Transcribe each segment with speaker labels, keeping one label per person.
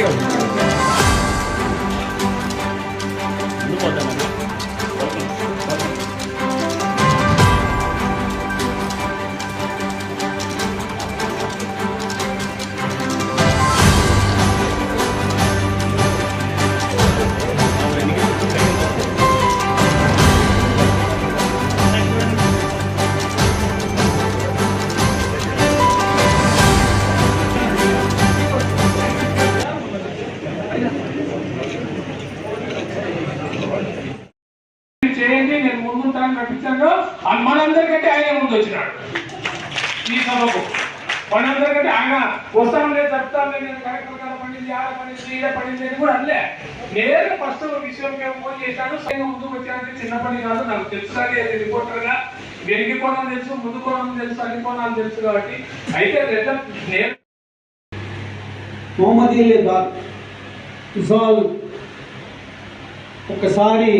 Speaker 1: చేయండి నేను ముందుంటాను అని మనందరికంటే ఆయన ముందు వచ్చినాడు. ఈ సభకు. మనందరికంటే ఆయన వస్తాం లేదు చెప్తాను నేను కలెక్టర్ గారు పండింది ఆడ పండింది ఈడ పండింది అని కూడా అనలే. నేను ఫస్ట్ విషయం మేము ఫోన్ చేశాను సైన్ ముందుకు వచ్చానంటే చిన్న పని కాదు నాకు తెలుసు అది రిపోర్టర్గా. వెనుక కోణం తెలుసు ముందు కోణం తెలుసు అన్ని కోణాలు తెలుసు కాబట్టి. అయితే రెండు నేను
Speaker 2: మొహమ్మదీలే దార్ ఒకసారి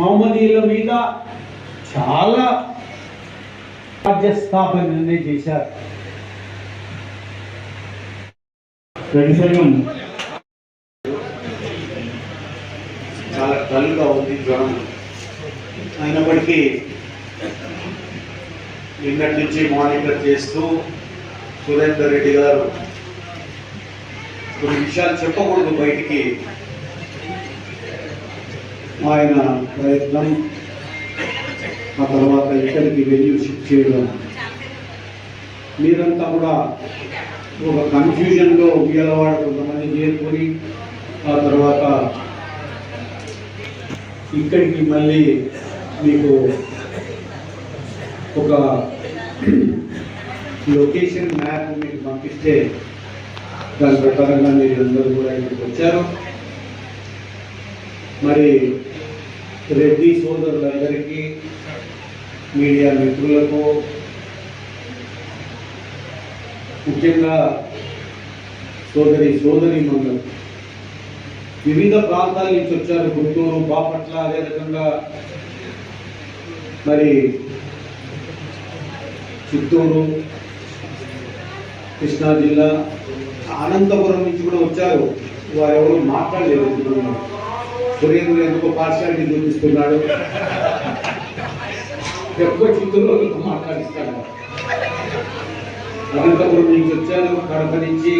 Speaker 2: మహమ్మదీల మీద చాలా రాజ్య స్థాపన చేశారు
Speaker 3: చాలా డల్గా ఉంది జ్వరం. అయినప్పటికీ నిన్నటి నుంచి మానిటర్ చేస్తూ సురేందర్ రెడ్డి గారు కొన్ని విషయాలు చెప్పకూడదు బయటికి. ఆయన ప్రయత్నం ఆ తర్వాత ఇక్కడికి వెళ్ళి షిఫ్ట్ చేయడం. మీరంతా కూడా ఒక కన్ఫ్యూజన్లో ఉయ్యలవాడ కొంతమంది చేరుకొని ఆ తర్వాత ఇక్కడికి మళ్ళీ మీకు ఒక లొకేషన్ మ్యాప్ మీకు పంపిస్తే దాని ప్రకారంగా మీరు అందరూ కూడా ఇక్కడికి వచ్చారు. మరి రెడ్డి సోదరులందరికీ మీడియా మిత్రులకు ముఖ్యంగా సోదరి సోదరి మండలం. వివిధ ప్రాంతాల నుంచి వచ్చారు గుంటూరు బాపట్ల అదే రకంగా మరి చిత్తూరు కృష్ణా జిల్లా అనంతపురం నుంచి కూడా వచ్చారు. వారెవరు మాట్లాడలేదు. కొరియన్ సురేంద్ర ఎందుకో పార్షాలిటీ చూపిస్తున్నాడు ఎక్కువ చిత్తూరులో ఎక్కువ మాట్లాడిస్తాడు. అనంతపురం నుంచి వచ్చాను కడప నుంచి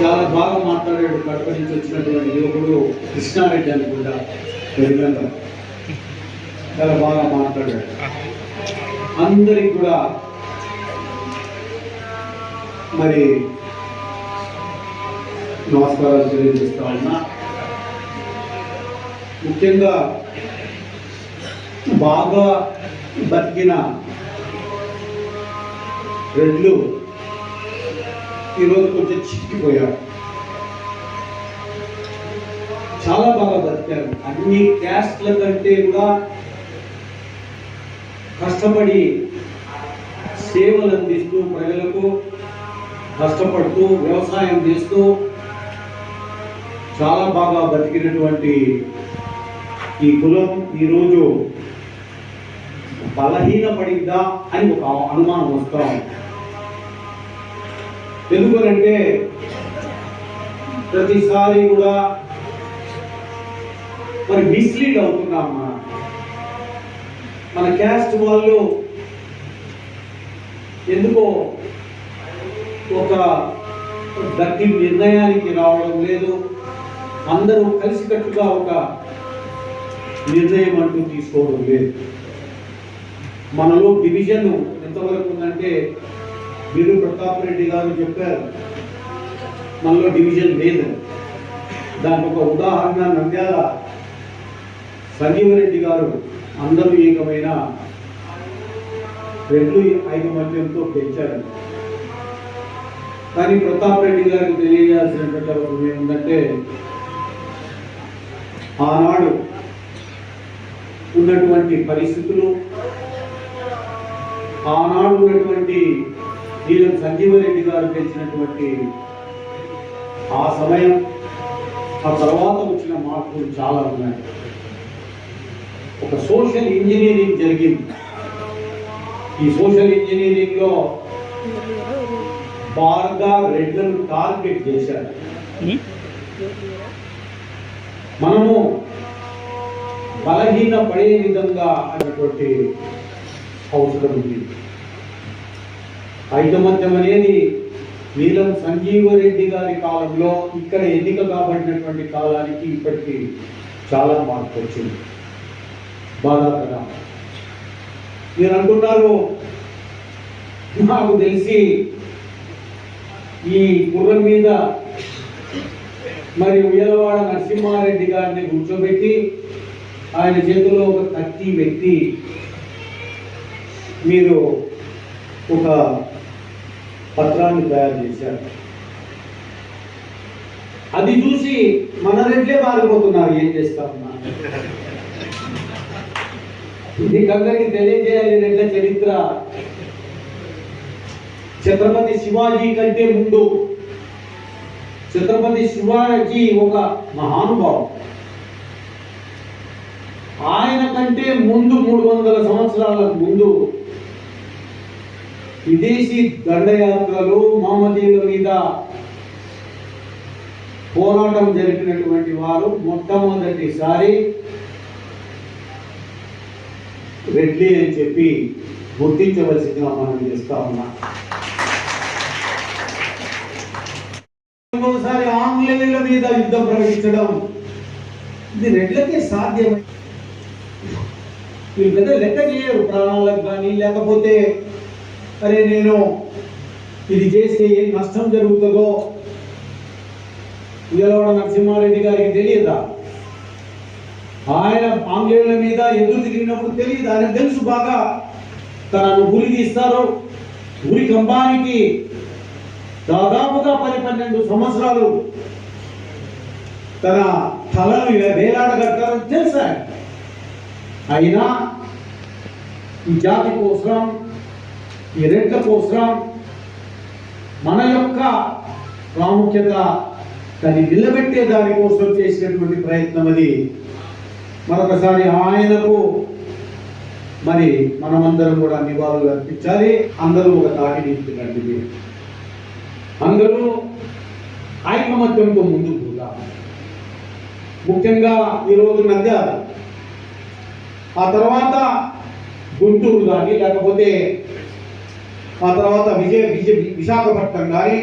Speaker 3: చాలా బాగా మాట్లాడాడు. కడప నుంచి వచ్చినటువంటి యువకుడు కృష్ణారెడ్డి అనుకుంటా తెలుగులో చాలా బాగా మాట్లాడాడు. అందరికి కూడా మరి నమస్కారాలు తెలియజేస్తా ఉన్నా. ముఖ్యంగా బాగా బతికిన రెడ్లు ఈరోజు కొంచెం చిక్కిపోయారు. చాలా బాగా బతికారు. అన్ని క్యాస్ట్ల కంటే కూడా కష్టపడి సేవలు అందిస్తూ ప్రజలకు కష్టపడుతూ వ్యవసాయం చేస్తూ చాలా బాగా బతికినటువంటి ఈ కులం ఈరోజు బలహీనపడిందా అని ఒక అనుమానం వస్తూ ఉంది. ఎందుకనంటే ప్రతిసారి కూడా మరి మిస్లీడ్ అవుతున్నాం మనం. మన క్యాస్ట్ వాళ్ళు ఎందుకో ఒక గట్టి నిర్ణయానికి రావడం లేదు. అందరూ కలిసికట్టుగా ఒక నిర్ణయం అంటూ తీసుకోవడం లేదు. మనలో డివిజన్ ఎంతవరకు ఉందంటే వీరు ప్రతాప్ రెడ్డి గారు చెప్పారు మనలో డివిజన్ లేదు. దానికి ఒక ఉదాహరణ నంద్యాల సంజీవరెడ్డి గారు అందరూ ఏకమైన రెండు ఐకమత్యంతో పెంచారు కానీ ప్రతాప్ రెడ్డి గారికి తెలియజేయాల్సినటువంటి ఏంటంటే ఆనాడు ఉన్నటువంటి పరిస్థితులు ఆనాడు ఉన్నటువంటి నీలం సంజీవరెడ్డి గారు పెంచినటువంటి ఆ సమయం ఆ తర్వాత వచ్చిన మార్పులు చాలా ఉన్నాయి. ఒక సోషల్ ఇంజనీరింగ్ జరిగింది. ఈ సోషల్ ఇంజనీరింగ్లో బాగా రెడ్లను టార్గెట్ చేశారు. మనము బలహీన పడే విధంగా అనేటువంటి అవసరం ఉంది. ఐకమత్యం అనేది నీలం సంజీవరెడ్డి గారి కాలంలో ఇక్కడ ఎన్నిక కాబడినటువంటి కాలానికి ఇప్పటికీ చాలా మార్పు వచ్చింది. బాధాకరం మీరు అనుకున్నారు నాకు తెలిసి ఈ గుర్రం మీద మరి ఉయ్యలవాడ నరసింహారెడ్డి గారిని కూర్చోబెట్టి ఆయన చేతిలో ఒక కత్తి వ్యక్తి మీరు ఒక పత్రాన్ని తయారు చేశారు. అది చూసి మన రెడ్లే మారిపోతున్నారు ఏం చేస్తామన్నా మీకందరికీ తెలియజేయాలి రెడ్ల చరిత్ర. ఛత్రపతి శివాజీ కంటే ముందు ఛత్రపతి శివాజీ ఒక మహానుభావుడు. ఆయన కంటే ముందు మూడు వందల సంవత్సరాల ముందు విదేశీ దండయాత్రలు మహమ్మదీయుల మీద పోరాటం జరిపినటువంటి వారు మొట్టమొదటిసారి రెడ్లీ అని చెప్పి గుర్తించవలసిందిగా మనం చేస్తా ఉన్నాం. ఇంకోసారి ఆంగ్లేయుల మీద యుద్ధం ప్రకటించడం ఇది రెడ్లకే సాధ్యమే. వీళ్ళు పెద్ద లెక్క చేయరు ప్రాణాలకు కానీ లేకపోతే అరే నేను ఇది చేస్తే ఏం నష్టం జరుగుతుందో ఉయ్యలవాడ నరసింహారెడ్డి గారికి తెలియదా? ఆయన ఆంగ్లేయుల మీద ఎదురు తిరిగినప్పుడు తెలియదు? ఆయన తెలుసు బాగా. తనను గురి తీస్తారు. గురి కంబానికి దాదాపుగా పది పన్నెండు సంవత్సరాలు తన తలను ఇలా వేలాడగట్టారని తెలుసు ఆయన. అయినా ఈ జాతి కోసం ఈ రెడ్ల కోసం మన యొక్క ప్రాముఖ్యత దాన్ని నిలబెట్టే దానికోసం చేసినటువంటి ప్రయత్నం అది. మరొకసారి ఆయనకు మరి మనమందరం కూడా నివాళులు అర్పించాలి. అందరూ ఒక తాటి నింపుతున్నట్టు అందరూ ఐకమత్యంతో ముందుకు పోదాం ముఖ్యంగా ఈ రోజు మధ్య ఆ తర్వాత గుంటూరు కానీ లేకపోతే ఆ తర్వాత విజయ విజయ విశాఖపట్నం కానీ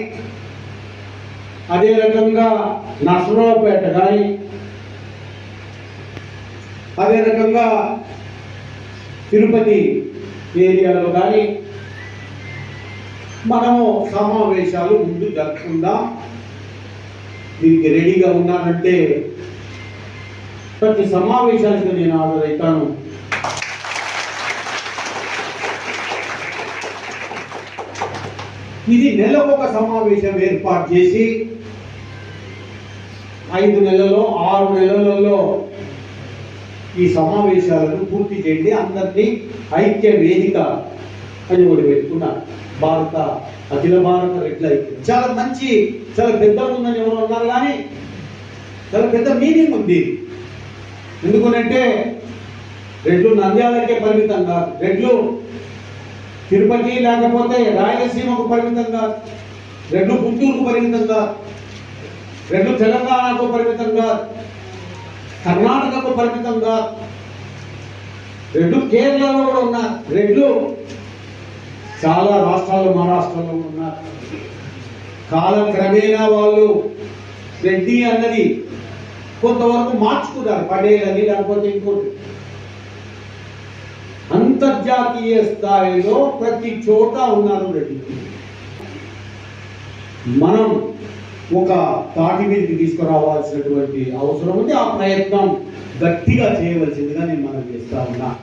Speaker 3: అదే రకంగా నర్సరావుపేట కానీ అదే రకంగా తిరుపతి ఏరియాలో కానీ మనము సమావేశాలు ముందు జరగకుండా దీనికి రెడీగా ఉన్నానంటే ప్రతి సమావేశానికి నేను హాజరవుతాను ఇది నెలకు ఒక సమావేశం ఏర్పాటు చేసి ఐదు నెలలో ఆరు నెలలలో ఈ సమావేశాలను పూర్తి చేయండి అందరినీ ఐక్య వేదిక అని ఒకటి పెట్టుకున్నారు. భారత అఖిల భారత రెడ్ల ఐక్యం చాలా మంచి చాలా పెద్ద ఉందని ఎవరు అన్నారు కానీ చాలా పెద్ద మీనింగ్ ఉంది. ఎందుకనంటే రెడ్లు నంద్యాలకే పరిమితం కాదు. రెడ్లు తిరుపతి లేకపోతే రాయలసీమకు పరిమితం రెండు గుంటూరుకు పరిమితంగా రెండు తెలంగాణకు పరిమితం కర్ణాటకకు పరిమితం రెండు కేరళలో కూడా ఉన్న రెండు చాలా రాష్ట్రాలు మహారాష్ట్రలో ఉన్న కాలక్రమేణా వాళ్ళు రెడ్డి అన్నది కొంతవరకు మార్చుకున్నారు పటేల్ అని లేకపోతే ఇంకోటి. అంతర్జాతీయ స్థాయిలో ప్రతి చోట ఉన్నారు రెడ్డి. మనం ఒక తాటి మీదకి తీసుకురావాల్సినటువంటి అవసరం ఉంది. ఆ ప్రయత్నం గట్టిగా చేయవలసిందిగా నేను మనం చేస్తా ఉన్నా.